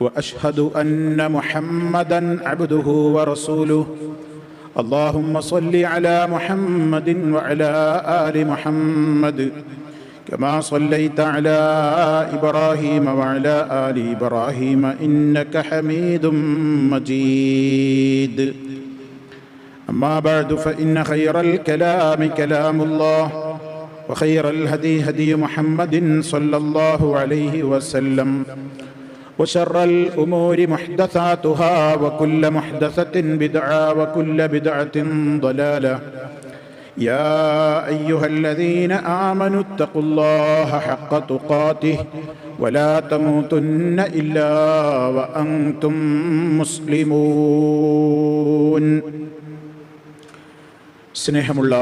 وأشهد أن محمدا عبده ورسوله. اللهم صل على محمد وعلى آل محمد كما صليت على إبراهيم وعلى آل إبراهيم إنك حميد مجيد. أما بعد فإن خير الكلام كلام الله وخير الهدي هدي محمد صلى الله عليه وسلم. وشر الأمور محدثاتها وكل محدثة بدعة وكل بدعة ضلالة يا أيها الذين آمنوا اتقوا الله حق تقاته ولا تموتن إلا وأنتم مسلمون സ്നേഹമുള്ള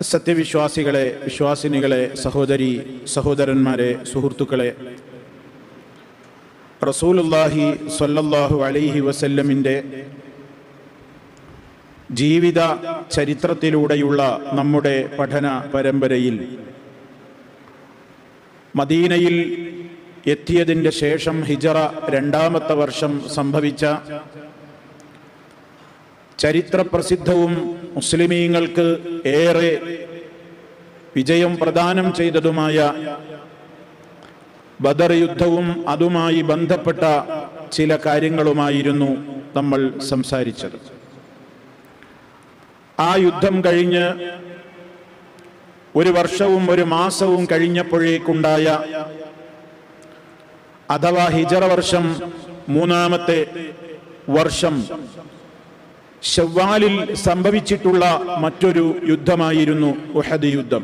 സത്യവിശ്വാസികളെ വിശ്വാസിനികളെ സഹോദരി സഹോദരന്മാരെ സുഹൃത്തുക്കളെ റസൂലുല്ലാഹി സ്വല്ലല്ലാഹു അലൈഹി വസല്ലമിന്റെ ജീവിത ചരിത്രത്തിലൂടെയുള്ള നമ്മുടെ പഠന പരമ്പരയിൽ മദീനയിൽ എത്തിയതിന്റെ ശേഷം ഹിജറ രണ്ടാമത്തെ വർഷം സംഭവിച്ച ചരിത്രപ്രസിദ്ധവും മുസ്ലിമീങ്ങൾക്ക് ഏറെ വിജയം പ്രദാനം ചെയ്തതുമായ ബദർ യുദ്ധവും അതുമായി ബന്ധപ്പെട്ട ചില കാര്യങ്ങളുമായിരുന്നു നമ്മൾ സംസാരിച്ചത്. ആ യുദ്ധം കഴിഞ്ഞ് ഒരു വർഷവും ഒരു മാസവും കഴിഞ്ഞപ്പോഴേക്കുണ്ടായ അഥവാ ഹിജറ വർഷം മൂന്നാമത്തെ വർഷം ഷവ്വാലിൽ സംഭവിച്ചിട്ടുള്ള മറ്റൊരു യുദ്ധമായിരുന്നു ഉഹദ് യുദ്ധം.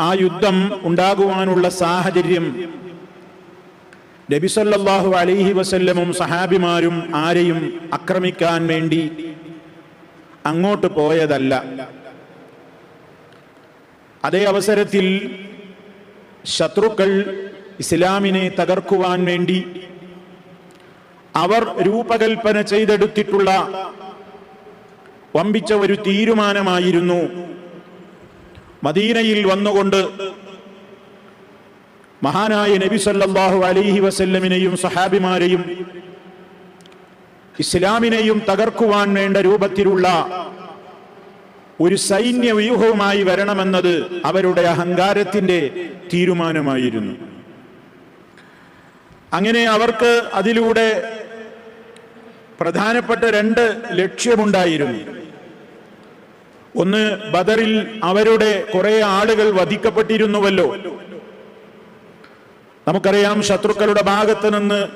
ആ യുദ്ധം ഉണ്ടാകുവാനുള്ള സാഹചര്യം നബിസല്ലാഹു അലൈഹി വസല്ലമും സഹാബിമാരും ആരെയും ആക്രമിക്കാൻ വേണ്ടി അങ്ങോട്ട് പോയതല്ല. അതേ അവസരത്തിൽ ശത്രുക്കൾ ഇസ്ലാമിനെ തകർക്കുവാൻ വേണ്ടി അവർ രൂപകൽപ്പന ചെയ്തെടുത്തിട്ടുള്ള വമ്പിച്ച ഒരു തീരുമാനമായിരുന്നു മദീനയിൽ വന്നുകൊണ്ട് മഹാനായ നബി സല്ലാഹു അലൈഹി വസല്ലമിനെയും സഹാബിമാരെയും ഇസ്ലാമിനെയും തകർക്കുവാൻ വേണ്ട രൂപത്തിലുള്ള ഒരു സൈന്യ വ്യൂഹവുമായി വരണമെന്നത് അവരുടെ അഹങ്കാരത്തിന്റെ തീരുമാനമായിരുന്നു. അങ്ങനെ അവർക്ക് അതിലൂടെ പ്രധാനപ്പെട്ട രണ്ട് ലക്ഷ്യമുണ്ടായിരുന്നു. ഒന്ന് ബദറിൽ അവരുടെ കുറെ ആളുകൾ വധിക്കപ്പെട്ടിരുന്നുവല്ലോ. നമുക്കറിയാം ശത്രുക്കളുടെ ഭാഗത്ത് നിന്ന്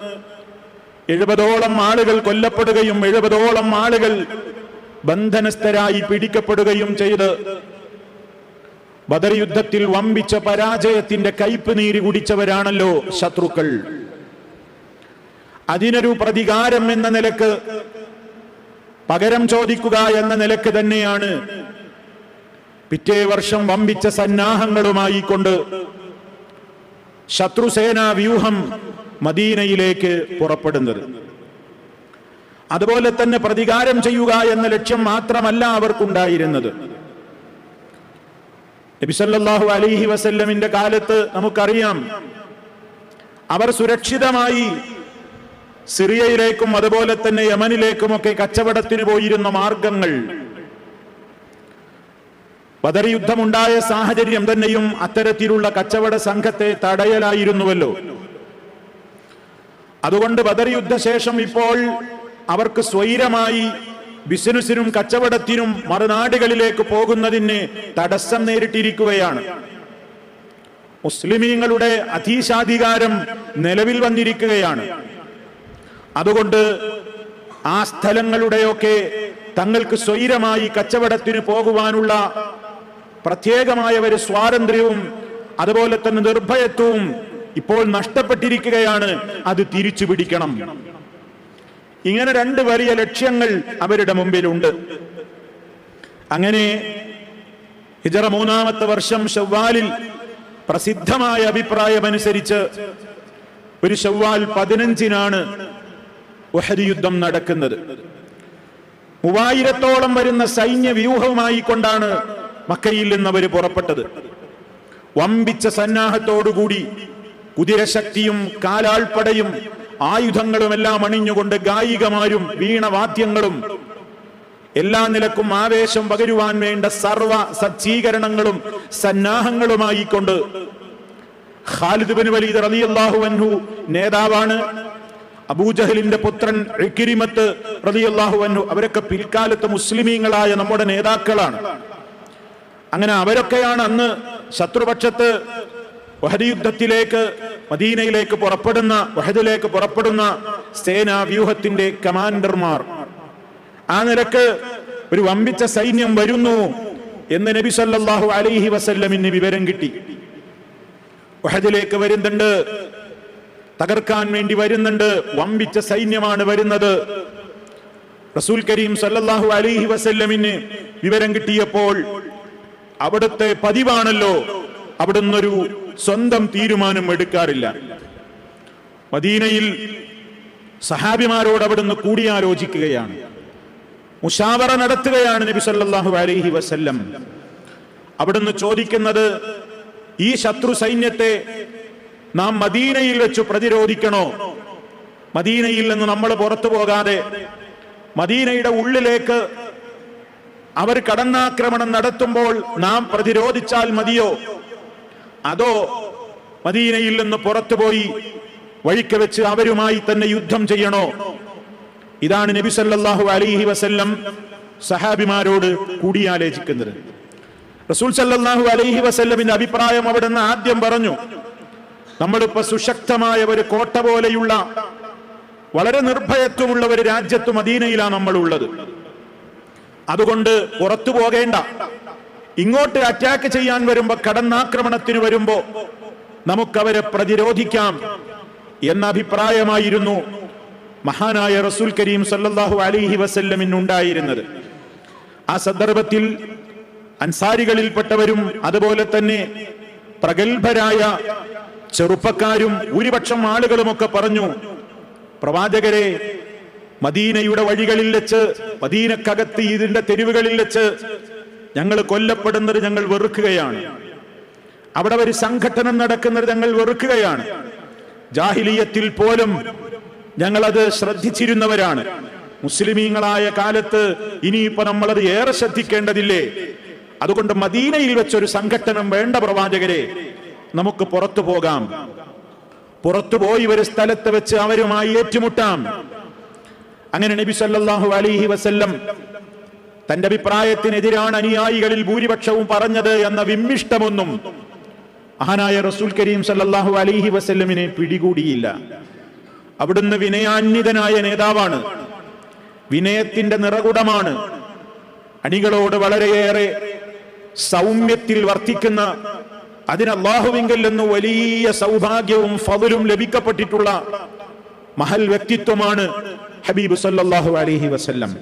എഴുപതോളം ആളുകൾ കൊല്ലപ്പെടുകയും എഴുപതോളം ആളുകൾ ബന്ധനസ്ഥരായി പിടിക്കപ്പെടുകയും ചെയ്ത് ബദർ യുദ്ധത്തിൽ വമ്പിച്ച പരാജയത്തിന്റെ കയ്പ് നീരി കുടിച്ചവരാണല്ലോ ശത്രുക്കൾ. അതിനൊരു പ്രതികാരം എന്ന നിലയ്ക്ക് പകരം ചോദിക്കുക എന്ന നിലയ്ക്ക് തന്നെയാണ് പിറ്റേ വർഷം വമ്പിച്ച സന്നാഹങ്ങളുമായി കൊണ്ട് ശത്രുസേനാ വ്യൂഹം മദീനയിലേക്ക് പുറപ്പെടുന്നത്. അതുപോലെ തന്നെ പ്രതികാരം ചെയ്യുക എന്ന ലക്ഷ്യം മാത്രമല്ല അവർക്കുണ്ടായിരുന്നത്. നബിസല്ലാഹു അലിഹി വസല്ലമിന്റെ കാലത്ത് നമുക്കറിയാം അവർ സുരക്ഷിതമായി സിറിയയിലേക്കും അതുപോലെ തന്നെ യമനിലേക്കുമൊക്കെ കച്ചവടത്തിന് പോയിരുന്ന മാർഗങ്ങൾ ബദർ യുദ്ധമുണ്ടായ സാഹചര്യം തന്നെയും അത്തരത്തിലുള്ള കച്ചവട സംഘത്തെ തടയലായിരുന്നുവല്ലോ. അതുകൊണ്ട് ബദർ യുദ്ധശേഷം ഇപ്പോൾ അവർക്ക് സ്വൈരമായി ബിസിനസിനും കച്ചവടത്തിനും മറുനാടുകളിലേക്ക് പോകുന്നതിന് തടസ്സം നേരിട്ടിരിക്കുകയാണ്. മുസ്ലിമീങ്ങളുടെ അധീശാധികാരം നിലവിൽ വന്നിരിക്കുകയാണ്. അതുകൊണ്ട് ആ സ്ഥലങ്ങളുടെയൊക്കെ തങ്ങൾക്ക് സ്വൈരമായി കച്ചവടത്തിന് പോകുവാനുള്ള പ്രത്യേകമായ ഒരു സ്വാതന്ത്ര്യവും അതുപോലെ തന്നെ നിർഭയത്വവും ഇപ്പോൾ നഷ്ടപ്പെട്ടിരിക്കുകയാണ്. അത് തിരിച്ചു പിടിക്കണം. ഇങ്ങനെ രണ്ട് വലിയ ലക്ഷ്യങ്ങൾ അവരുടെ മുമ്പിലുണ്ട്. അങ്ങനെ ഹിജറ മൂന്നാമത്തെ വർഷം ഷവ്വാലിൽ പ്രസിദ്ധമായ അഭിപ്രായമനുസരിച്ച് ഒരു ഷവ്വാൽ പതിനഞ്ചിനാണ് ഒഹരി യുദ്ധം നടക്കുന്നത്. മൂവായിരത്തോളം വരുന്ന സൈന്യ വ്യൂഹവുമായി കൊണ്ടാണ് മക്കയിൽ നിന്ന് അവർ പുറപ്പെട്ടത്. വമ്പിച്ച സന്നാഹത്തോടുകൂടി കുതിരശക്തിയും കാലാൾപ്പടയും ആയുധങ്ങളുമെല്ലാം അണിഞ്ഞുകൊണ്ട് ഗായികമാരും വീണവാദ്യങ്ങളും എല്ലാ നിലക്കും ആവേശം പകരുവാൻ വേണ്ട സർവ സജ്ജീകരണങ്ങളും സന്നാഹങ്ങളുമായി കൊണ്ട് ഖാലിദ് ബിൻ വലീദ് റളിയല്ലാഹു അൻഹു നേതാവാണ്. അബൂജഹലിന്റെ പുത്രൻ ഇക്രിമത്ത് റളിയല്ലാഹു അൻഹു അവരൊക്കെ പിൽക്കാലത്ത് മുസ്ലിമീങ്ങളായ നമ്മുടെ നേതാക്കളാണ്. അങ്ങനെ അവരൊക്കെയാണ് അന്ന് ശത്രുപക്ഷത്ത് വഹദയുദ്ധത്തിലേക്ക് മദീനയിലേക്ക് പുറപ്പെടുന്ന വഹദിലേക്ക് പുറപ്പെടുന്ന സേനാ വ്യൂഹത്തിന്റെ കമാൻഡർമാർ. ആ നിരക്ക് ഒരു വമ്പിച്ച സൈന്യം വരുന്നു എന്ന് നബി സല്ലാഹു അലൈഹി വസല്ലമിന് വിവരം കിട്ടി. വഹദിലേക്ക് വരുന്നുണ്ട് തകർക്കാൻ വേണ്ടി വരുന്നുണ്ട് വമ്പിച്ച സൈന്യമാണ് വരുന്നത്. റസൂൽ കരീം സല്ലാഹു അലൈഹി വസല്ലമിന് വിവരം കിട്ടിയപ്പോൾ അവിടുത്തെ പതിവാണല്ലോ. അവിടുന്ന് ഒരു സ്വന്തം തീരുമാനം എടുക്കാറില്ല. മദീനയിൽ സഹാബിമാരോട് അവിടുന്ന് കൂടിയാലോചിക്കുകയാണ്. മുഷാവറ നടത്തുകയാണ് നബി സല്ലാഹു അലൈഹി വസല്ലം. അവിടുന്ന് ചോദിക്കുന്നത് ഈ ശത്രു സൈന്യത്തെ നാം മദീനയിൽ വെച്ച് പ്രതിരോധിക്കണോ? മദീനയിൽ നിന്ന് നമ്മൾ പുറത്തു പോകാതെ മദീനയുടെ ഉള്ളിലേക്ക് അവർ കടന്നാക്രമണം നടത്തുമ്പോൾ നാം പ്രതിരോധിച്ചാൽ മതിയോ? അതോ മദീനയിൽ നിന്ന് പുറത്തുപോയി വഴിക്ക് വെച്ച് അവരുമായി തന്നെ യുദ്ധം ചെയ്യണോ? ഇതാണ് നബി സല്ലാഹു അലിഹി വസല്ലം സഹാബിമാരോട് കൂടിയാലോചിക്കുന്നത്. റസൂൽ സല്ലാഹു അലൈഹി വസല്ലമിന്റെ അഭിപ്രായം അവിടെ നിന്ന് ആദ്യം പറഞ്ഞു നമ്മളിപ്പോ സുശക്തമായ ഒരു കോട്ട പോലെയുള്ള വളരെ നിർഭയത്വമുള്ള ഒരു രാജ്യത്ത് മദീനയിലാണ് നമ്മൾ ഉള്ളത് അതുകൊണ്ട് പുറത്തു പോകേണ്ട. ഇങ്ങോട്ട് അറ്റാക്ക് ചെയ്യാൻ വരുമ്പോ കടന്നാക്രമണത്തിന് വരുമ്പോ നമുക്കവരെ പ്രതിരോധിക്കാം എന്ന അഭിപ്രായമായിരുന്നു മഹാനായ റസൂൽ കരീം സല്ലല്ലാഹു അലൈഹി വസല്ലമിനുണ്ടായിരുന്നത് ആ സന്ദർഭത്തിൽ അൻസാരികളിൽപ്പെട്ടവരും അതുപോലെ തന്നെ പ്രഗത്ഭരായ ചെറുപ്പക്കാരും ഭൂരിപക്ഷം ആളുകളുമൊക്കെ പറഞ്ഞു പ്രവാചകരെ മദീനയുടെ വഴികളിൽ വെച്ച് മദീനക്കകത്ത് ഇതിന്റെ തെരുവുകളിൽ വെച്ച് ഞങ്ങൾ കൊല്ലപ്പെടുന്നത് ഞങ്ങൾ വെറുക്കുകയാണ്. അവിടെ ഒരു സംഘടനം നടക്കുന്നത് ഞങ്ങൾ വെറുക്കുകയാണ്. ജാഹിലീയത്തിൽ പോലും ഞങ്ങളത് ശ്രദ്ധിച്ചിരുന്നവരാണ്. മുസ്ലിമീങ്ങളായ കാലത്ത് ഇനിയിപ്പോ നമ്മളത് ഏറെ ശ്രദ്ധിക്കേണ്ടതില്ലേ? അതുകൊണ്ട് മദീനയിൽ വെച്ചൊരു സംഘട്ടനം വേണ്ട പ്രവാചകരെ നമുക്ക് പുറത്തു പോകാം. പുറത്തുപോയി ഒരു സ്ഥലത്ത് വെച്ച് അവരുമായി ഏറ്റുമുട്ടാം. അങ്ങനെ നബി സല്ലാഹു അലൈഹി വസല്ലം തന്റെ അഭിപ്രായത്തിനെതിരാണ് അനുയായികളിൽ ഭൂരിപക്ഷവും പറഞ്ഞത് എന്ന വിമ്മിഷ്ടമൊന്നും മഹാനായ റസൂൽ കരീം സല്ലാഹു അലൈഹി വസല്ലമിനെ പിടികൂടിയില്ല. അവിടുന്ന് വിനയാന്വിതനായ നേതാവാണ്. വിനയത്തിന്റെ നിറകുടമാണ്. അണികളോട് വളരെയേറെ സൗമ്യത്തിൽ വർത്തിക്കുന്ന അതിന് അള്ളാഹുവിങ്കൽ നിന്ന് വലിയ സൗഭാഗ്യവും ഫതിലും ലഭിക്കപ്പെട്ടിട്ടുള്ള മഹൽ വ്യക്തിത്വമാണ് ഹബീബ് സല്ലാഹു അലഹി വസ്ല്ലം.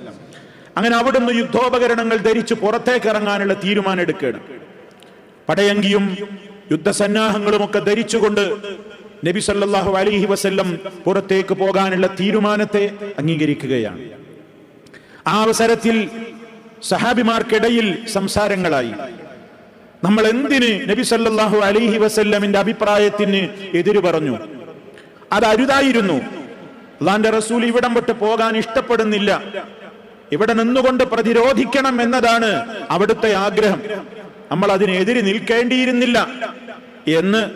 അങ്ങനെ അവിടുന്ന് യുദ്ധോപകരണങ്ങൾ ധരിച്ച് പുറത്തേക്ക് ഇറങ്ങാനുള്ള തീരുമാനം എടുക്കുകയാണ് പടയങ്കിയും യുദ്ധസന്നാഹങ്ങളും ഒക്കെ ധരിച്ചുകൊണ്ട് നബി സല്ലാഹു അലഹി വസ്ല്ലം പുറത്തേക്ക് പോകാനുള്ള തീരുമാനത്തെ അംഗീകരിക്കുകയാണ്. ആ അവസരത്തിൽ സഹാബിമാർക്കിടയിൽ സംസാരങ്ങളായി. നമ്മൾ എന്തിന് നബി സല്ലാഹു അലഹി വസല്ലമിന്റെ അഭിപ്രായത്തിന് എതിര് പറഞ്ഞു? അത് അരുതായിരുന്നു. അള്ളാന്റെ റസൂൽ ഇവിടം വിട്ട് പോകാൻ ഇഷ്ടപ്പെടുന്നില്ല. ഇവിടെ നിന്നുകൊണ്ട് പ്രതിരോധിക്കണം എന്നതാണ് അവിടുത്തെ ആഗ്രഹം. നമ്മൾ അതിനെതിരെ നിൽക്കേണ്ടിയിരുന്നില്ല എന്ന്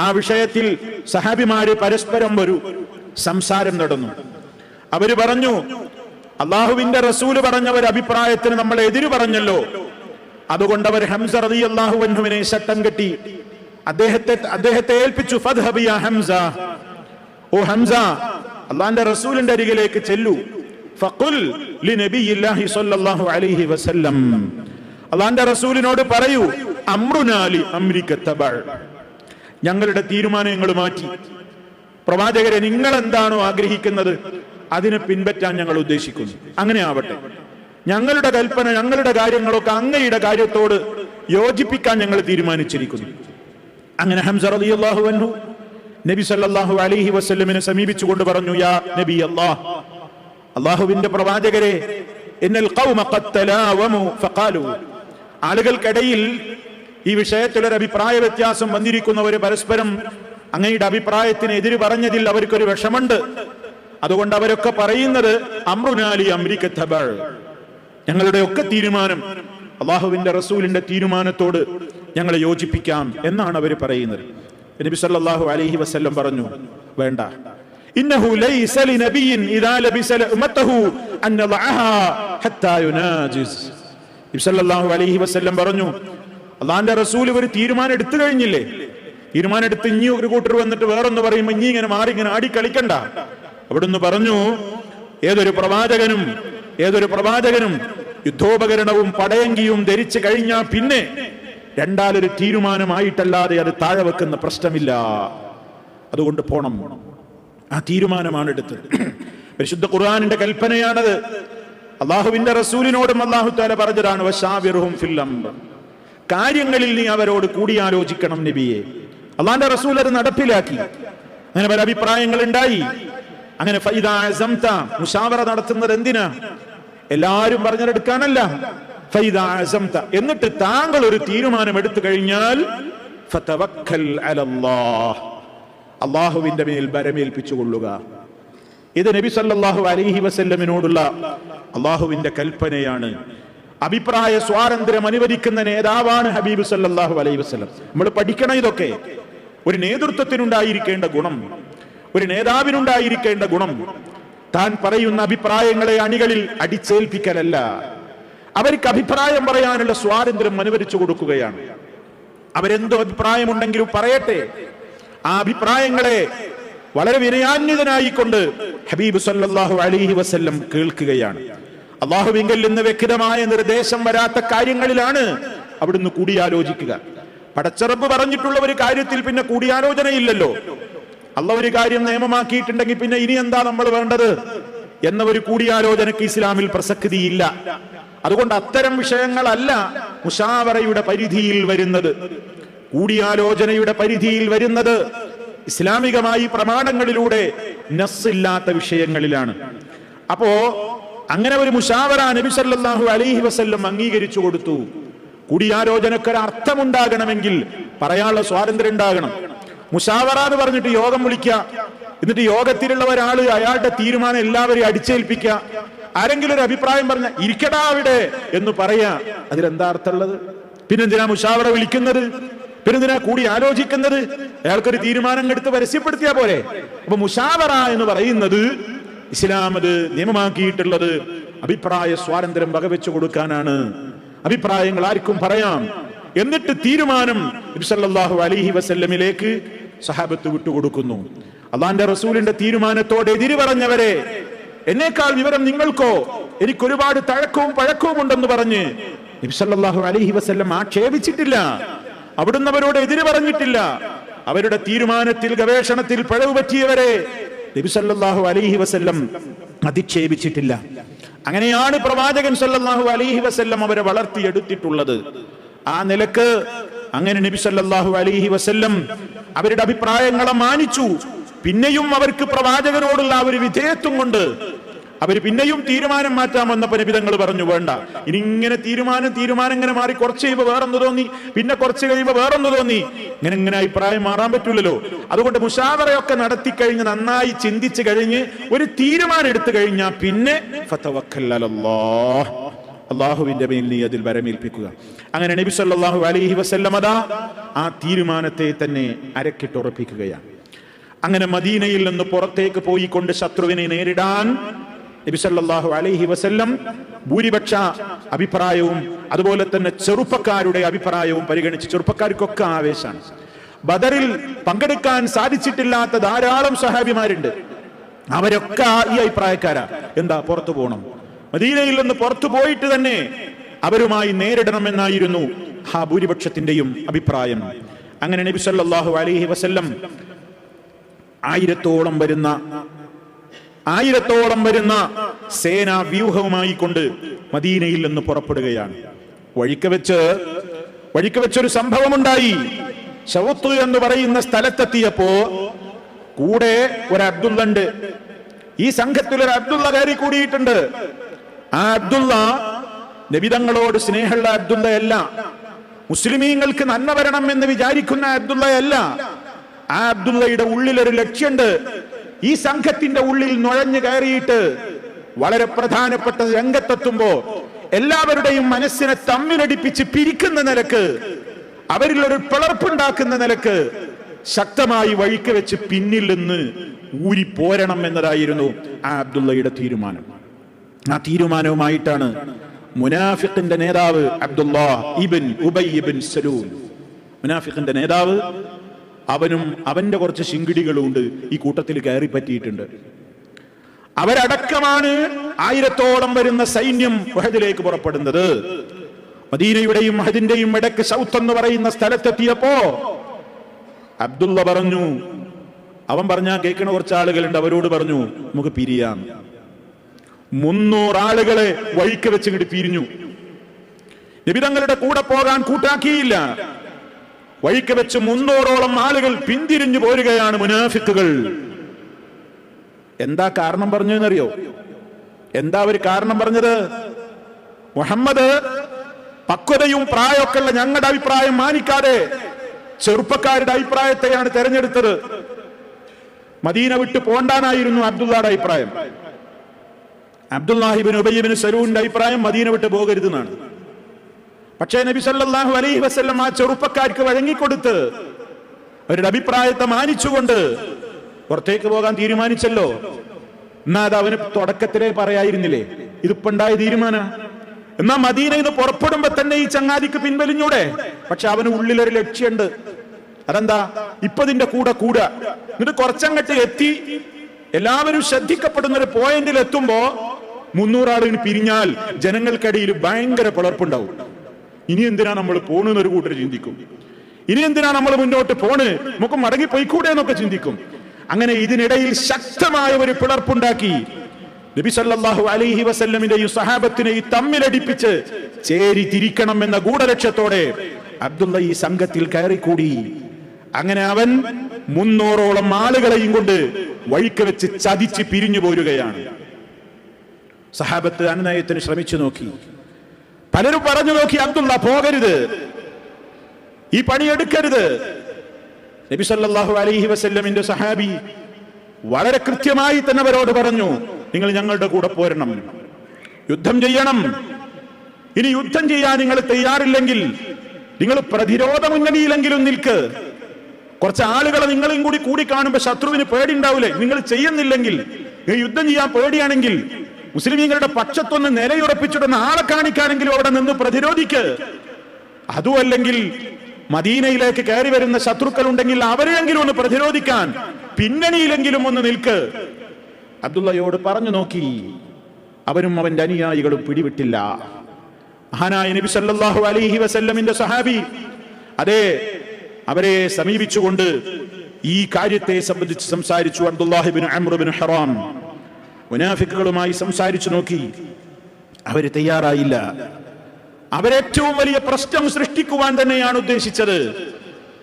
ആ വിഷയത്തിൽ സഹാബിമാര് പരസ്പരം ഒരു സംസാരം നടന്നു. അവർ പറഞ്ഞു അള്ളാഹുവിന്റെ റസൂൽ പറഞ്ഞ ഒരു അഭിപ്രായത്തിന് നമ്മൾ എതിര് പറഞ്ഞല്ലോ. അതുകൊണ്ട് അവർ ഹംസ റതി അള്ളാഹുവിനെ ശട്ടം കെട്ടി. അദ്ദേഹത്തെ അദ്ദേഹത്തെ ഏൽപ്പിച്ചു ഫദ്ഹബ് യാ ഹംസ. ഓ ഹംസ അള്ളാന്റെ റസൂലിന്റെ അരികിലേക്ക് ചെല്ലു. ഫഖുൽ ലിനബിയില്ലാഹി സ്വല്ലല്ലാഹു അലൈഹി വസല്ലം. അള്ളാന്റെ റസൂലിനോട് പറയൂ അമ്രുനാലി അമ്രിക തബഅ. ഞങ്ങളുടെ തീരുമാനം ഞങ്ങൾ മാറ്റി. പ്രവാചകരെ നിങ്ങൾ എന്താണോ ആഗ്രഹിക്കുന്നത് അതിനെ പിൻപറ്റാൻ ഞങ്ങൾ ഉദ്ദേശിക്കുന്നു. അങ്ങനെ ആവട്ടെ. ഞങ്ങളുടെ കൽപ്പന ഞങ്ങളുടെ കാര്യങ്ങളൊക്കെ അങ്ങയുടെ കാര്യത്തോട് യോജിപ്പിക്കാൻ ഞങ്ങൾ തീരുമാനിച്ചിരിക്കുന്നു. അങ്ങനെ ഹംസ റളിയല്ലാഹു അൻഹു നബി സല്ലാഹു അലൈഹി വസ്ലമിനെ സമീപിച്ചുകൊണ്ട് പറഞ്ഞു യാ നബി അള്ളാഹ് അള്ളാഹുവിന്റെ പ്രവാചകരെ ആളുകൾക്കിടയിൽ ഈ വിഷയത്തിൽ ഒരു അഭിപ്രായ വ്യത്യാസം വന്നിരിക്കുന്നവർ പരസ്പരം അങ്ങയുടെ അഭിപ്രായത്തിന് എതിര് പറഞ്ഞതിൽ അവർക്കൊരു വിഷമുണ്ട് അതുകൊണ്ട് അവരൊക്കെ പറയുന്നത് അമ്രുനാലി അമ്രിക്കത്തബൾ ഞങ്ങളുടെ ഒക്കെ തീരുമാനം അള്ളാഹുവിന്റെ റസൂലിന്റെ തീരുമാനത്തോട് ഞങ്ങളെ യോജിപ്പിക്കാം എന്നാണ് അവർ പറയുന്നത്. നബി സല്ലല്ലാഹു അലൈഹി വസല്ലം പറഞ്ഞു വേണ്ട. ഇന്നഹു ലൈസ ലിനബിയിൻ ഇദാ ലബിസ ഉമ്മത്തഹു അൻ യളഅഹാ ഹത്താ യുനാജിസ്. നബി സല്ലല്ലാഹു അലൈഹി വസല്ലം പറഞ്ഞു അള്ളാഹിന്റെ റസൂൽ ഒരു തീരുമാനം എടുത്തു കഴിഞ്ഞില്ലേ? തീരുമാനം എടുത്ത് ഇനി ഒരു കൂട്ടർ വന്നിട്ട് വേറൊന്ന് പറയുമ്പോൾ ഇനി ഇങ്ങനെ മാറി ഇങ്ങനെ ആടി കളിക്കണ്ട. അവിടുന്ന് പറഞ്ഞു ഏതൊരു പ്രവാചകനും ഏതൊരു പ്രവാചകനും യുദ്ധോപകരണവും പടയങ്കിയും ധരിച്ചു കഴിഞ്ഞാൽ പിന്നെ രണ്ടാലൊരു തീരുമാനമായിട്ടല്ലാതെ അത് താഴെ വെക്കുന്ന പ്രശ്നമില്ല. അതുകൊണ്ട് പോണം. ആ തീരുമാനമാണ് എടുത്തത്. പരിശുദ്ധ ഖുർആാനിന്റെ കൽപ്പനയാണത്. അള്ളാഹുവിന്റെ റസൂലിനോടും അള്ളാഹു താല പറഞ്ഞതാണ്. കാര്യങ്ങളിൽ നീ അവരോട് കൂടിയാലോചിക്കണം നബിയെ. അള്ളാന്റെ റസൂൽ അത് നടപ്പിലാക്കി. അങ്ങനെ പല അഭിപ്രായങ്ങൾ ഉണ്ടായി. അങ്ങനെ മുഷാവറ നടത്തുന്നത് എന്തിനാ? എല്ലാരും പറഞ്ഞെടുക്കാനല്ല എന്നിട്ട് താങ്കൾ ഒരു തീരുമാനം എടുത്തു കഴിഞ്ഞാൽ അള്ളാഹുവിന്റെ മേൽ ബരമേൽപ്പിച്ചു കൊള്ളുക ഇത് നബി സല്ലാഹു അലഹി വസല്ലമിനോടുള്ള അള്ളാഹുവിന്റെ കൽപ്പനയാണ്. അഭിപ്രായ സ്വാതന്ത്ര്യം അനുവദിക്കുന്ന നേതാവാണ് ഹബീബ് സല്ലാഹു അലൈഹി വസ്ലം നമ്മൾ പഠിക്കണം ഇതൊക്കെ. ഒരു നേതൃത്വത്തിനുണ്ടായിരിക്കേണ്ട ഗുണം ഒരു നേതാവിനുണ്ടായിരിക്കേണ്ട ഗുണം. താൻ പറയുന്ന അഭിപ്രായങ്ങളെ അണികളിൽ അടിച്ചേൽപ്പിക്കലല്ല. അവർക്ക് അഭിപ്രായം പറയാനുള്ള സ്വാതന്ത്ര്യം അനുവദിച്ചു കൊടുക്കുകയാണ്. അവരെന്തോ അഭിപ്രായമുണ്ടെങ്കിലും പറയട്ടെ. ആ അഭിപ്രായങ്ങളെ വളരെ വിനയാന്വിതനായിക്കൊണ്ട് ഹബീബ് സല്ലാഹു അലൈഹി വസ്ല്ലം കേൾക്കുകയാണ്. അള്ളാഹുവിങ്കൽ നിന്ന് വ്യക്തമായ നിർദ്ദേശം വരാത്ത കാര്യങ്ങളിലാണ് അവിടുന്ന് കൂടിയാലോചിക്കുക. പടച്ചറപ്പ് പറഞ്ഞിട്ടുള്ള ഒരു കാര്യത്തിൽ പിന്നെ കൂടിയാലോചനയില്ലല്ലോ. അള്ള ഒരു കാര്യം നിയമമാക്കിയിട്ടുണ്ടെങ്കിൽ പിന്നെ ഇനി എന്താ നമ്മൾ വേണ്ടത്? എന്ന ഒരു കൂടിയാലോചനക്ക് ഇസ്ലാമിൽ പ്രസക്തിയില്ല. അതുകൊണ്ട് അത്തരം വിഷയങ്ങളല്ല മുഷാവറയുടെ പരിധിയിൽ വരുന്നത്. കൂടിയാലോചനയുടെ പരിധിയിൽ വരുന്നത് ഇസ്ലാമികമായി പ്രമാണങ്ങളിലൂടെ നസ്സില്ലാത്ത വിഷയങ്ങളിലാണ്. അപ്പോ അങ്ങനെ ഒരു മുഷാവറ നബി സല്ലാഹു അലൈഹി വസ്ല്ലം അംഗീകരിച്ചു കൊടുത്തു. കൂടിയാലോചനക്ക് ഒരു അർത്ഥമുണ്ടാകണമെങ്കിൽ പറയാനുള്ള സ്വാതന്ത്ര്യം ഉണ്ടാകണം. മുഷാവറ എന്ന് പറഞ്ഞിട്ട് യോഗം വിളിക്കുക. എന്നിട്ട് യോഗത്തിലുള്ള ഒരാൾ അയാളുടെ തീരുമാനം എല്ലാവരെയും അടിച്ചേൽപ്പിക്കുക. ആരെങ്കിലും ഒരു അഭിപ്രായം പറഞ്ഞ ഇരിക്കടാ അവിടെ എന്ന് പറയാ. അതിലെന്താ അർത്ഥമുള്ളത്? പിന്നെന്തിനാ മുഷാവറ വിളിക്കുന്നത്? പിന്നെന്തിനാ കൂടി ആലോചിക്കുന്നത്? അയാൾക്കൊരു തീരുമാനം എടുത്ത് പരസ്യപ്പെടുത്തിയാ പോലെ അപ്പൊ മുഷാവറ എന്ന് പറയുന്നത് ഇസ്ലാം അത് നിയമമാക്കിയിട്ടുള്ളത് അഭിപ്രായ സ്വാതന്ത്ര്യം വകവെച്ചു കൊടുക്കാനാണ്. അഭിപ്രായങ്ങൾ ആർക്കും പറയാം. എന്നിട്ട് തീരുമാനം നബി സല്ലല്ലാഹു അലൈഹി വസല്ലമിലേക്ക് സഹാബത്ത് വിട്ടുകൊടുക്കുന്നു. അള്ളാന്റെ റസൂലിന്റെ തീരുമാനത്തോട് എതിര് പറഞ്ഞവരെ എന്നേക്കാൾ വിവരം നിങ്ങൾക്കോ? എനിക്ക് ഒരുപാട് തഴക്കവും പഴക്കവും ഉണ്ടെന്ന് പറഞ്ഞ് നബി അലഹി വസ്ല്ലം ആക്ഷേപിച്ചിട്ടില്ല. അവിടുന്ന് അവരോട് എതിര് പറഞ്ഞിട്ടില്ല. അവരുടെ തീരുമാനത്തിൽ ഗവേഷണത്തിൽ പിഴവ് പറ്റിയവരെ നബി അലഹി വസ്ല്ലം അധിക്ഷേപിച്ചിട്ടില്ല. അങ്ങനെയാണ് പ്രവാചകൻ സല്ലാഹു അലഹി വസ്ല്ലം അവരെ വളർത്തിയെടുത്തിട്ടുള്ളത്. ആ നിലയ്ക്ക് അങ്ങനെ നബി സല്ലല്ലാഹു അലൈഹി വസല്ലം അവരുടെ അഭിപ്രായങ്ങളെ മാനിച്ചു. പിന്നെയും അവർക്ക് പ്രവാചകനോടുള്ള ആ ഒരു വിധേയത്വം കൊണ്ട് അവർ പിന്നെയും തീരുമാനം മാറ്റാൻ വന്നപ്പോ നബിതങ്ങൾ പറഞ്ഞു വേണ്ട. ഇനി ഇങ്ങനെ തീരുമാനം തീരുമാനം ഇങ്ങനെ മാറി കുറച്ച് കഴിയുമ്പോൾ വേറൊന്ന് തോന്നി പിന്നെ കുറച്ച് കഴിയുമ്പോൾ വേറൊന്ന് തോന്നി. ഇങ്ങനെ ഇങ്ങനെ അഭിപ്രായം മാറാൻ പറ്റൂലല്ലോ. അതുകൊണ്ട് മുഷാവറയൊക്കെ നടത്തി കഴിഞ്ഞ് നന്നായി ചിന്തിച്ചു കഴിഞ്ഞ് ഒരു തീരുമാനം എടുത്തു കഴിഞ്ഞാൽ പിന്നെ. അള്ളാഹുവിന്റെ മേൽ നീ അതിൽ വരമേൽപ്പിക്കുക. അങ്ങനെ നബി അലൈഹി വസല്ലം അതാ ആ തീരുമാനത്തെ തന്നെ അരക്കിട്ടുറപ്പിക്കുകയാണ്. അങ്ങനെ മദീനയിൽ നിന്ന് പുറത്തേക്ക് പോയിക്കൊണ്ട് ശത്രുവിനെ നേരിടാൻ നബിസല്ലാഹു അലൈഹി വസല്ലം ഭൂരിപക്ഷ അഭിപ്രായവും അതുപോലെ തന്നെ ചെറുപ്പക്കാരുടെ അഭിപ്രായവും പരിഗണിച്ച് ചെറുപ്പക്കാർക്കൊക്കെ ആവേശമാണ്. ബദറിൽ പങ്കെടുക്കാൻ സാധിച്ചിട്ടില്ലാത്ത ധാരാളം സഹാബിമാരുണ്ട്. അവരൊക്കെ ഈ അഭിപ്രായക്കാരാ. എന്താ പുറത്തു പോകണം മദീനയിൽ നിന്ന് പുറത്തു പോയിട്ട് തന്നെ അവരുമായി നേരിടണമെന്നായിരുന്നു ഹാ ഭൂരിപക്ഷത്തിന്റെയും അഭിപ്രായം. അങ്ങനെ നബി സല്ലല്ലാഹു അലൈഹി വസല്ലം ആയിരത്തോളം വരുന്ന ആയിരത്തോളം വരുന്ന സേനാ വ്യൂഹവുമായി കൊണ്ട് മദീനയിൽ നിന്ന് പുറപ്പെടുകയാണ്. വഴിക്ക് വെച്ച് വഴിക്ക് വെച്ചൊരു സംഭവമുണ്ടായി. ഷൗത്ത് എന്ന് പറയുന്ന സ്ഥലത്തെത്തിയപ്പോ കൂടെ ഒരു അബ്ദുള്ള ഉണ്ട് ഈ സംഘത്തിൽ ഒരു അബ്ദുള്ള കയറി കൂടിയിട്ടുണ്ട്. ആ അബ്ദുള്ള നബിതങ്ങളോട് സ്നേഹമുള്ള അബ്ദുള്ളയല്ല. മുസ്ലിമീങ്ങൾക്ക് നന്മ വരണം എന്ന് വിചാരിക്കുന്ന അബ്ദുള്ളയല്ല. ആ അബ്ദുള്ളയുടെ ഉള്ളിലൊരു ലക്ഷ്യമുണ്ട് ഈ സംഘത്തിന്റെ ഉള്ളിൽ നുഴഞ്ഞു കയറിയിട്ട് വളരെ പ്രധാനപ്പെട്ട രംഗത്തെത്തുമ്പോ എല്ലാവരുടെയും മനസ്സിനെ തമ്മിലടിപ്പിച്ച് പിരിക്കുന്ന നിലയ്ക്ക് അവരിൽ ഒരു പിളർപ്പുണ്ടാക്കുന്ന നിലയ്ക്ക് ശക്തമായി വഴിക്ക് വെച്ച് പിന്നിൽ നിന്ന് ഊരി പോരണം എന്നതായിരുന്നു ആ അബ്ദുള്ളയുടെ തീരുമാനം. ആ തീരുമാനവുമായിട്ടാണ് മുനാഫിഖിന്റെ നേതാവ് അബ്ദുല്ലാ ഇബിൻ ഉബൈ ഇബിൻ സലൂൻ മുനാഫിഖിന്റെ നേതാവ് അവനും അവന്റെ കുറച്ച് ശിങ്കിടികളും ഉണ്ട് ഈ കൂട്ടത്തിൽ കയറി പറ്റിയിട്ടുണ്ട്. അവരടക്കമാണ് ആയിരത്തോളം വരുന്ന സൈന്യം വഹദിലേക്ക് പുറപ്പെടുന്നത്. മദീനയുടെയും മഹദിന്റെയും ഇടയ്ക്ക് സൗത്ത് എന്ന് പറയുന്ന സ്ഥലത്തെത്തിയപ്പോ അബ്ദുള്ള പറഞ്ഞു അവൻ പറഞ്ഞ കേൾക്കുന്ന കുറച്ച് ആളുകളുണ്ട് അവരോട് പറഞ്ഞു നമുക്ക് പിരിയാം. മുന്നൂറ് ആളുകളെ വഴിക്ക് വെച്ചിങ്ങോട്ട് പിരിഞ്ഞു. നിബിതങ്ങളുടെ കൂടെ പോകാൻ കൂട്ടാക്കിയില്ല. വഴിക്ക് വെച്ച് മുന്നൂറോളം ആളുകൾ പിന്തിരിഞ്ഞു പോരുകയാണ് മുനാഫിക്കുകൾ. എന്താ കാരണം പറഞ്ഞു എന്നറിയോ എന്താ ഒരു കാരണം പറഞ്ഞത്? മുഹമ്മദ് പക്വതയും പ്രായമൊക്കെ ഉള്ള ഞങ്ങളുടെ അഭിപ്രായം മാനിക്കാതെ ചെറുപ്പക്കാരുടെ അഭിപ്രായത്തെയാണ് തെരഞ്ഞെടുത്തത്. മദീന വിട്ട് പോണ്ടാനായിരുന്നു അബ്ദുള്ളയുടെ അഭിപ്രായം. അബ്ദുല്ലാഹിബിൻ ഉബയ്യബിൻ സലൂന്റെ അഭിപ്രായം മദീന വിട്ട് പോകരുതെന്നാണ്. പക്ഷേ നബി സല്ലല്ലാഹു അലൈഹി വസല്ലം ആ ചെറുപ്പക്കാർക്ക് വഴങ്ങിക്കൊടുത്ത് അവരുടെ അഭിപ്രായത്തെ മാനിച്ചുകൊണ്ട് പുറത്തേക്ക് പോകാൻ തീരുമാനിച്ചല്ലോ. എന്നാ അത് അവന് തുടക്കത്തിലേ പറയായിരുന്നില്ലേ? ഇതിപ്പുണ്ടായ തീരുമാന. എന്നാ മദീനയിൽ നിന്ന് പുറപ്പെടുമ്പോ തന്നെ ഈ ചങ്ങാതിക്ക് പിൻവലിഞ്ഞൂടെ? പക്ഷെ അവന് ഉള്ളിലൊരു ലക്ഷ്യമുണ്ട് അതെന്താ? ഇപ്പൊ ഇതിന്റെ കൂടെ കൂടുക എന്നിട്ട് കുറച്ചങ്ങട്ട് എത്തി. എല്ലാവരും ശ്രദ്ധിക്കപ്പെടുന്ന ഒരു പോയിന്റിൽ എത്തുമ്പോ മുന്നൂറാളിന് പിരിഞ്ഞാൽ ജനങ്ങൾക്കിടയിൽ ഭയങ്കര പിളർപ്പുണ്ടാവും. ഇനി എന്തിനാ നമ്മൾ പോണെന്ന് ഒരു കൂട്ടർ ചിന്തിക്കും? ഇനി എന്തിനാ നമ്മൾ മുന്നോട്ട് പോണ്? നമുക്ക് മടങ്ങി പോയിക്കൂടെ എന്നൊക്കെ ചിന്തിക്കും. അങ്ങനെ ഇതിനിടയിൽ ശക്തമായ ഒരു പിളർപ്പുണ്ടാക്കി നബി സല്ലല്ലാഹു അലൈഹി വസല്ലമിന്റെയും സഹാബത്തിനെയും തമ്മിലടിപ്പിച്ച് ചേരി തിരിക്കണം എന്ന ഗൂഢലക്ഷ്യത്തോടെ അബ്ദുള്ള ഈ സംഘത്തിൽ കയറിക്കൂടി. അങ്ങനെ അവൻ മുന്നൂറോളം ആളുകളെയും കൊണ്ട് വഴിക്ക് വെച്ച് ചതിച്ച് പിരിഞ്ഞു പോരുകയാണ്. സഹാബത്ത് അനുനയത്തിന് ശ്രമിച്ചു നോക്കി. പലരും പറഞ്ഞു നോക്കി അബ്ദുള്ള പോകരുത്. ഈ പണിയെടുക്കരുത് നബി സല്ലല്ലാഹു അലൈഹി വസല്ലമിന്റെ സഹാബി വളരെ കൃത്യമായി തന്നെ അവരോട് പറഞ്ഞു നിങ്ങൾ ഞങ്ങളുടെ കൂടെ പോരണം. യുദ്ധം ചെയ്യണം. ഇനി യുദ്ധം ചെയ്യാൻ നിങ്ങൾ തയ്യാറില്ലെങ്കിൽ നിങ്ങൾ പ്രതിരോധ മുന്നണിയിലെങ്കിലും നിൽക്ക്. കുറച്ച് ആളുകളെ നിങ്ങളും കൂടി കൂടി കാണുമ്പോ ശത്രുവിന് പേടിയുണ്ടാവില്ലേ നിങ്ങൾ ചെയ്യുന്നില്ലെങ്കിൽ യുദ്ധം ചെയ്യാൻ പേടിയാണെങ്കിൽ മുസ്ലിമീങ്ങളുടെ പക്ഷത്തൊന്ന് നിലയുറപ്പിച്ചിടുന്ന ആളെ കാണിക്കാനെങ്കിലും അവിടെ നിന്ന് പ്രതിരോധിക്ക്. അതുമല്ലെങ്കിൽ മദീനയിലേക്ക് കയറി വരുന്ന ശത്രുക്കൾ ഉണ്ടെങ്കിൽ അവരെയെങ്കിലും ഒന്ന് പ്രതിരോധിക്കാൻ പിന്നണിയിലെങ്കിലും ഒന്ന് നിൽക്ക്. അബ്ദുള്ളയോട് പറഞ്ഞു നോക്കി. അവരും അവന്റെ അനുയായികളും പിടിവിട്ടില്ല. മഹാനായ നബി സല്ലല്ലാഹു അലൈഹി വസല്ലമിന്റെ സഹാബി അതെ അവരെ സമീപിച്ചുകൊണ്ട് ഈ കാര്യത്തെ സംബന്ധിച്ച് സംസാരിച്ചു അബ്ദുല്ലാഹിബിൻ അമ്രുബിൻ ഹറാം. മുനാഫിക്കുകളുമായി സംസാരിച്ചു നോക്കി. അവർ തയ്യാറായില്ല. അവരേറ്റവും വലിയ പ്രശ്നം സൃഷ്ടിക്കുവാൻ തന്നെയാണ് ഉദ്ദേശിച്ചത്.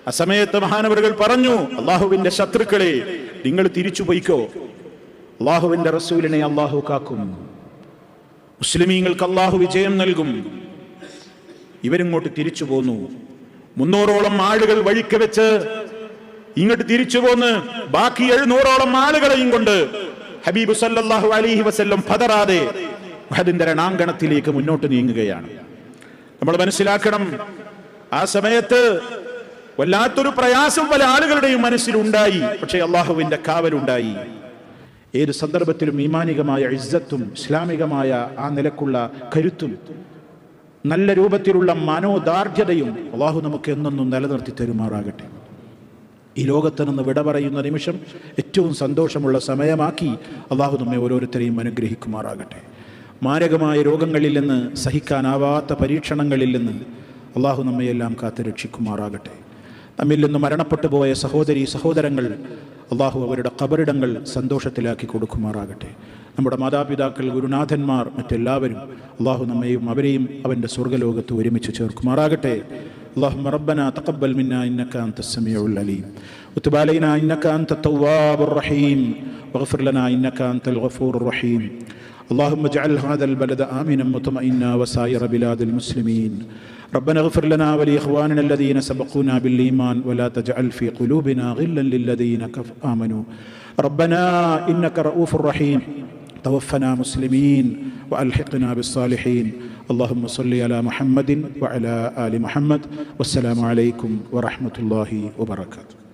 ആ സമയത്ത് മഹാനവറുകൾ പറഞ്ഞു അള്ളാഹുവിന്റെ ശത്രുക്കളെ നിങ്ങൾ തിരിച്ചു പോയിക്കോ. അള്ളാഹുവിന്റെ റസൂലിനെ അള്ളാഹു കാക്കും. മുസ്ലിമീങ്ങൾക്ക് അള്ളാഹു വിജയം നൽകും. ഇവരിങ്ങോട്ട് തിരിച്ചു പോന്നു. മുന്നൂറോളം ആളുകൾ വഴിക്ക് വെച്ച് ഇങ്ങോട്ട് തിരിച്ചു പോന്ന് ബാക്കി എഴുന്നൂറോളം ആളുകളെയും കൊണ്ട് ഹബീബ് സല്ലാഹു അലഹി വസ്ല്ലം ഫതറാതെ അതിന്റെ രണാങ്കണത്തിലേക്ക് മുന്നോട്ട് നീങ്ങുകയാണ്. നമ്മൾ മനസ്സിലാക്കണം ആ സമയത്ത് വല്ലാത്തൊരു പ്രയാസം പല ആളുകളുടെയും മനസ്സിലുണ്ടായി. പക്ഷേ അള്ളാഹുവിന്റെ കാവലുണ്ടായി. ഏത് സന്ദർഭത്തിലും ഈമാനികമായ ഇസ്സത്തും ഇസ്ലാമികമായ ആ നിലക്കുള്ള കരുത്തും നല്ല രൂപത്തിലുള്ള മനോദാർഢ്യതയും അള്ളാഹു നമുക്ക് എന്നൊന്നും നിലനിർത്തി തരുമാറാകട്ടെ. ഈ ലോകത്ത് നിന്ന് വിട പറയുന്ന നിമിഷം ഏറ്റവും സന്തോഷമുള്ള സമയമാക്കി അള്ളാഹു നമ്മെ ഓരോരുത്തരെയും അനുഗ്രഹിക്കുമാറാകട്ടെ. മാരകമായ രോഗങ്ങളിൽ നിന്ന് സഹിക്കാനാവാത്ത പരീക്ഷണങ്ങളിൽ നിന്ന് അള്ളാഹു നമ്മയെല്ലാം കാത്തു രക്ഷിക്കുമാറാകട്ടെ. നമ്മിൽ നിന്ന് മരണപ്പെട്ടു പോയ സഹോദരി സഹോദരങ്ങൾ അള്ളാഹു അവരുടെ കബറിടങ്ങൾ സന്തോഷത്തിലാക്കി കൊടുക്കുമാറാകട്ടെ. നമ്മുടെ മാതാപിതാക്കൾ ഗുരുനാഥന്മാർ മറ്റെല്ലാവരും അള്ളാഹു നമ്മയും അവരെയും അവന്റെ സ്വർഗലോകത്ത് ഒരുമിച്ച് ചേർക്കുമാറാകട്ടെ. اللهم ربنا تقبل منا إنك أنت السميع العليم. وتب علينا إنك أنت التواب الرحيم. واغفر لنا إنك أنت الغفور الرحيم. اللهم اجعل هذا البلد آمنا مطمئنا وسائر بلاد المسلمين. ربنا اغفر لنا ولإخواننا الذين سبقونا بالإيمان. ولا تجعل في قلوبنا غلا للذين آمنوا. ربنا إنك رؤوف رحيم. توفنا مسلمين وألحقنا بالصالحين. اللهم صل على محمد وعلى آل محمد. والسلام عليكم ورحمة الله وبركاته.